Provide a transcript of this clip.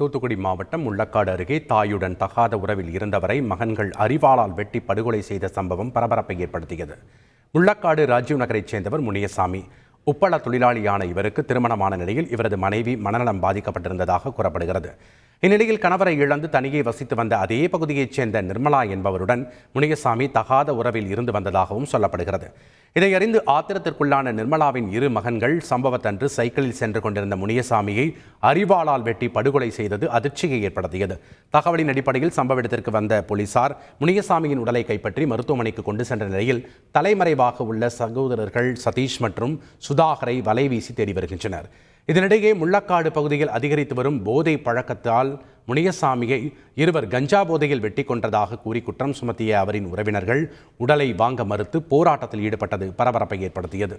தூத்துக்குடி மாவட்டம் முள்ளக்காடு அருகே தாயுடன் தகாத உறவில் இருந்தவரை மகன்கள் அறிவாளால் வெட்டி படுகொலை செய்த சம்பவம் பரபரப்பை ஏற்படுத்தியது. முள்ளக்காடு ராஜீவ் நகரைச் சேர்ந்தவர் முனியசாமி. உப்பள தொழிலாளியான இவருக்கு திருமணமான நிலையில் இவரது மனைவி மனநலம் பாதிக்கப்பட்டிருந்ததாக கூறப்படுகிறது. இந்நிலையில் கணவரை இழந்து தனியே வசித்து வந்த அதே பகுதியைச் சேர்ந்த நிர்மலா என்பவருடன் முனியசாமி தகாத உறவில் இருந்து வந்ததாகவும் சொல்லப்படுகிறது. இதை அறிந்து ஆத்திரத்திற்குள்ளான நிர்மலாவின் இரு மகன்கள் சம்பவத்தன்று சைக்கிளில் சென்று கொண்டிருந்த முனியசாமியை அறிவாளால் வெட்டி படுகொலை செய்தது அதிர்ச்சியை ஏற்படுத்தியது. தகவலின் அடிப்படையில் சம்பவ இடத்திற்கு வந்த போலீசார் முனியசாமியின் உடலை கைப்பற்றி மருத்துவமனைக்கு கொண்டு சென்ற நிலையில் தலைமறைவாக உள்ள சகோதரர்கள் சதீஷ் மற்றும் சுதாகரை வலை வீசி தேடி வருகின்றனர். இதனிடையே முள்ளக்காடு பகுதியில் அதிகரித்து வரும் போதை பழக்கத்தால் முனியசாமியை இருவர் கஞ்சா போதையில் வெட்டி கொன்றதாக கூறி குற்றம் சுமத்திய அவரின் உறவினர்கள் உடலை வாங்க மறுத்து போராட்டத்தில் ஈடுபட்டது பரபரப்பை ஏற்படுத்தியது.